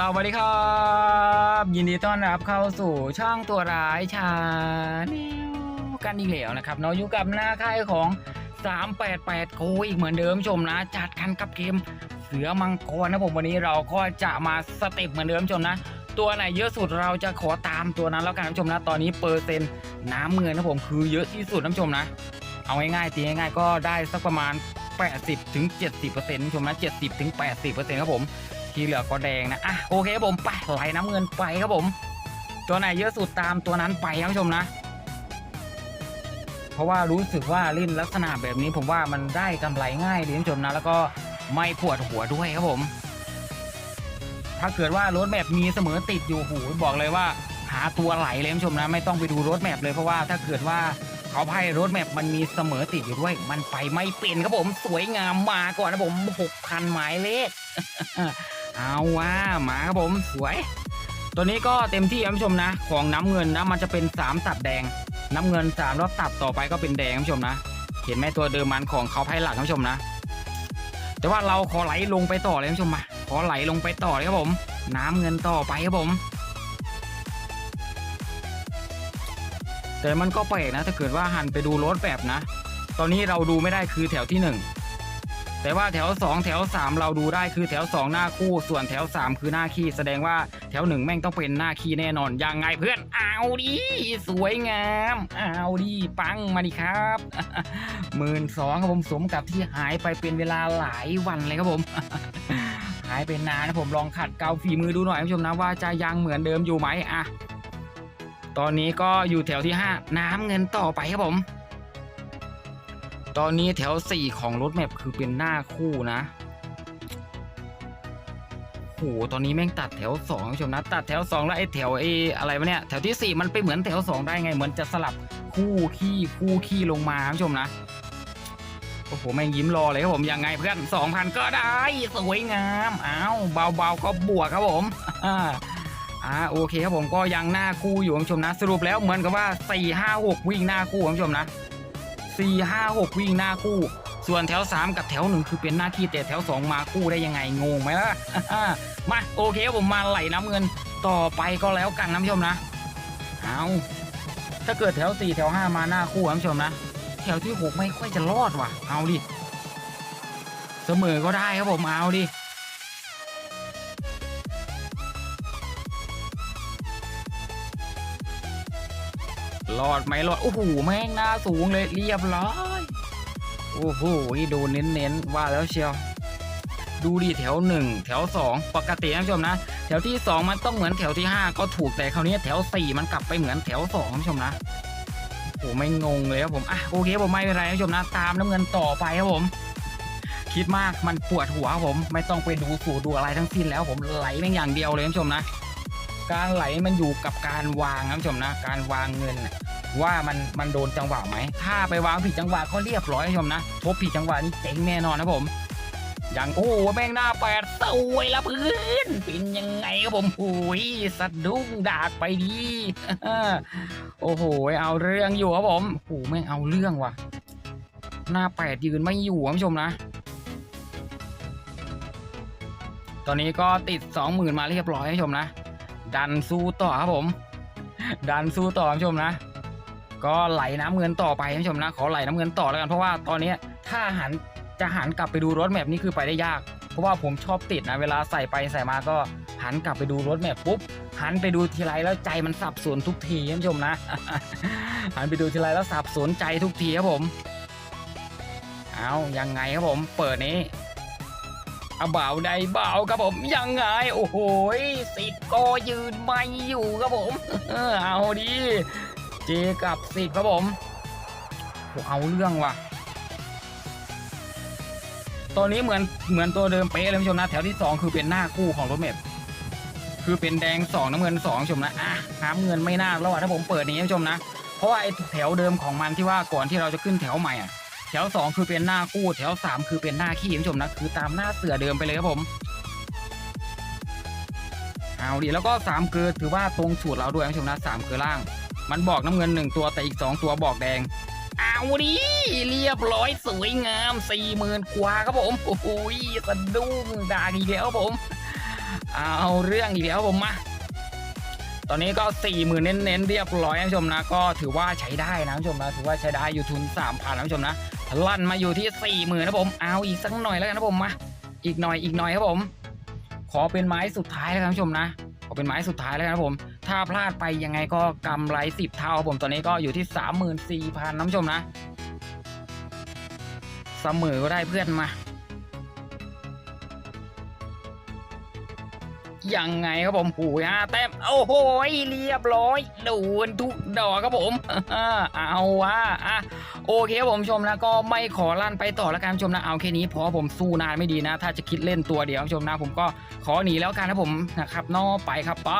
สวัสดีครับ ยินดีต้อนรับเข้าสู่ช่องตัวร้ายชาแนลกันอีกแล้วนะครับเนาะอยู่กับหน้าค่ายของ 388โกอีกเหมือนเดิมชมนะ จัดกันกับเกมเสือมังกรนะผมวันนี้เราก็จะมาสเต็ปเหมือนเดิมชมนะ ตัวไหนเยอะสุดเราจะขอตามตัวนั้นแล้วกันนะชมนะตอนนี้เปอร์เซ็นต์น้ำเงินนะผมคือเยอะที่สุดนะชมนะ เอาง่ายๆตีง่ายๆก็ได้สักประมาณ 80ถึง70%ชมนะ70ถึง80%ครับผม ที่เหลือก็แดงนะอะโอเคครับผมไปไหลน้ำเงินไปครับผม ตัวไหนเยอะสุดตามตัวนั้นไปครับผู้ชมนะ เพราะว่ารู้สึกว่าเล่นลักษณะแบบนี้ผมว่ามันได้กำไรง่ายดีท่านผู้ชมนะ แล้วก็ไม่ปวดหัวด้วยครับผม ถ้าเกิดว่ารถแบบมีเสมอติดอยู่หูบอกเลยว่า หาตัวไหลเลยท่านผู้ชมนะ ไม่ต้องไปดูรถแมพเลยเพราะว่าถ้าเกิดว่าเขาให้รถแมพมันมีเสมอติดอยู่ด้วย มันไปไม่เป็นครับผมสวยงามมาก่อนนะผมหกพันหมายเลข เอาว่ามาครับผมสวย ตัวนี้ก็เต็มที่ครับผู้ชมนะ ของน้ำเงินนะมันจะเป็น 3 ตัดแดง น้ำเงิน3แล้วตัดต่อไปก็เป็นแดงครับผู้ชมนะ เห็นไหมตัวเดิมมันของเขาไพ่หลักครับผู้ชมนะ แต่ว่าเราขอไหลลงไปต่อเลยครับผู้ชมมาขอไหลลงไปต่อเลยครับผม น้ำเงินต่อไปครับผม แต่มันก็แปลกนะ ถ้าเกิดว่าหันไปดูรถแบบนะ ตอนนี้เราดูไม่ได้คือแถวที่หนึ่ง แต่ว่าแถว 2 แถว 3 เราดูได้คือแถว 2 หน้าคู่ ส่วนแถว 3 คือหน้าขี้แสดงว่าแถว 1 แม่งต้องเป็นหน้าขี้แน่นอน ยังไงเพื่อนเอาดิสวยงาม เอาดิปังมาดิครับหมื่นสองครับผมสมกับที่หายไปเป็นเวลาหลายวันเลยครับผมหายไปนานนะผมลองขัดเกาฝีมือดูหน่อยคุณผู้ชมนะว่าจะยังเหมือนเดิมอยู่ไหมอะตอนนี้ก็อยู่แถวที่ 5 น้ำเงินต่อไปครับผม ตอนนี้แถว 4 ของรถแมพคือเป็นหน้าคู่นะโหตอนนี้แม่งตัดแถว2คุณผู้ชมนะ ตัดแถว 2 แล้วไอ้แถวเออะไรวะเนี่ย แถวที่ 4 มันไปเหมือนแถว 2 ได้ไง เหมือนจะสลับคู่ขี้คู่ขี้ลงมาคุณผู้ชมนะ โอ้โห แม่งยิ้มรอเลยครับผม ยังไงเพื่อน 2,000 ก็ได้ สวยงาม อ้าวเบาๆก็บวกครับผมอ่าอ่าโอเคครับผมก็ยังหน้าคู่อยู่คุณผู้ชมนะ สรุปแล้วเหมือนกับว่า 4 5 6 วิ่งหน้าคู่คุณผู้ชมนะ สี่ห้าหกวิ่งหน้าคู่ ส่วนแถวสามกับแถวหนึ่งคือเป็นหน้าขี้แต่แถวสองมาคู่ได้ยังไงงงไหมล่ะ มาโอเคผมมาไหลน้ำเงินต่อไปก็แล้วกันนะผู้ชมนะ เอาถ้าเกิดแถวสี่แถวห้ามาหน้าคู่นะผู้ชมนะ แถวที่หกไม่ค่อยจะรอดว่ะ เอาดิ เสมอก็ได้ครับผมเอาดิ รอดไหมรอด โอ้โห แม่งหน้าสูงเลยเรียบร้อย โอ้โหดนเน้นๆ ว่าแล้วเชียว ดูดิแถวหนึ่งแถวสองปกตินะผู้ชมนะ แถวที่สองมันต้องเหมือนแถวที่ห้าก็ถูกแต่คราวนี้แถวสี่มันกลับไปเหมือนแถวสองนะผู้ชมนะโอ้โหไม่งงเลยครับผม อะโอเคผมไม่เป็นไรนะผู้ชมนะ ตามน้ำเงินต่อไปครับผม คิดมากมันปวดหัวผม ไม่ต้องไปดูสูตรดูอะไรทั้งสิ้นแล้วผมไหลแม่งอย่างเดียวเลยนะผู้ชมนะ การไหลมันอยู่กับการวางนะผู้ชมนะ การวางเงินว่ามันมันโดนจังหวะไหม ถ้าไปวางผิดจังหวะก็เรียบร้อยนะผู้ชมนะทบผิดจังหวะนี่เจ๊งแน่นอนนะผมอย่างโอ้แม่งหน้าแปดสวยละเพื่อนเป็นยังไงครับผมโอ้ยสะดุ้งดากไปดีโอ้โหเอาเรื่องอยู่ครับผมโอ้แม่งเอาเรื่องว่ะ หน้าแปดยืนไม่อยู่ครับผู้ชมนะตอนนี้ก็ติดสองหมื่นมาเรียบร้อยครับผู้ชมนะ ดันสู้ต่อครับผม ดันสู้ต่อคุณผู้ชมนะ ก็ไหลน้ำเงินต่อไปคุณผู้ชมนะ ขอไหลน้ำเงินต่อแล้วกันเพราะว่าตอนนี้ถ้าหันจะหันกลับไปดูรถแมพนี่คือไปได้ยาก เพราะว่าผมชอบติดนะเวลาใส่ไปใส่มาก็หันกลับไปดูรถแมพปุ๊บหันไปดูทีไรแล้วใจมันสับสนทุกทีคุณผู้ชมนะ หันไปดูทีไรแล้วสับสนใจทุกทีครับผม เอายังไงครับผม เปิดนี้ เอาเบาได้เบาครับผมยังไง โอ้โหสิบก็ยืนไม่อยู่ครับผม เอาดีเจกับสิครับผมเอาเรื่องว่ะตอนนี้เหมือนเหมือนตัวเดิมเป๊ะเลยคุณผู้ชมนะแถวที่สองคือเป็นหน้าคู่ของรถเมพคือเป็นแดงสองน้ำเงินสองชมนะอะน้ำเงินไม่น่ารอดถ้าผมเปิดนี้คุณผู้ชมนะ เพราะว่าไอ้แถวเดิมของมันที่ว่าก่อนที่เราจะขึ้นแถวใหม่อะ แถวสองคือเป็นหน้าคู่แถวสามคือเป็นหน้าขี้คุณผู้ชมนะคือตามหน้าเสือเดิมไปเลยครับผมเอาดิแล้วก็สามเกลือถือว่าตรงสูตรเราด้วยคุณผู้ชมนะสามเกลือล่าง มันบอกน้ำเงินหนึ่งตัวแต่อีกสองตัวบอกแดงเอาดิเรียบร้อยสวยงามสี่หมื่นกว่าครับผมโอ้โหสะดุ้งด่าอีกแล้วครับผมเอาเรื่องอีกแล้วผมมาตอนนี้ก็สี่หมื่นเน้นๆเรียบร้อยนะผู้ชมนะก็ถือว่าใช้ได้นะผู้ชมนะถือว่าใช้ได้อยู่ทุนสามพันนะผู้ชมนะ ลั่นมาอยู่ที่สี่หมื่นนะผมเอาอีกสักหน่อยแล้วกันนะผมมาอีกหน่อยอีกหน่อยครับผม ขอเป็นไม้สุดท้ายแล้วกันคุณผู้ชมนะขอเป็นไม้สุดท้ายแล้วกันนะผม ถ้าพลาดไปยังไงก็กำไรสิบเท่าครับผม ตอนนี้ก็อยู่ที่สามหมื่นสี่พันนะคุณผู้ชมนะ เสมอก็ได้เพื่อนมา ยังไงครับผมหูยาแต้มโอ้โหเรียบร้อยดูนทุกดอกครับผมเอาว่าอะโอเคครับผมชมนะก็ไม่ขอลั่นไปต่อแล้วกันชมนะเอาแค่นี้เพราะผมสู้นานไม่ดีนะ ถ้าจะคิดเล่นตัวเดียวชมนะผมก็ขอหนีแล้วกันนะผมนะครับนอไปครับไป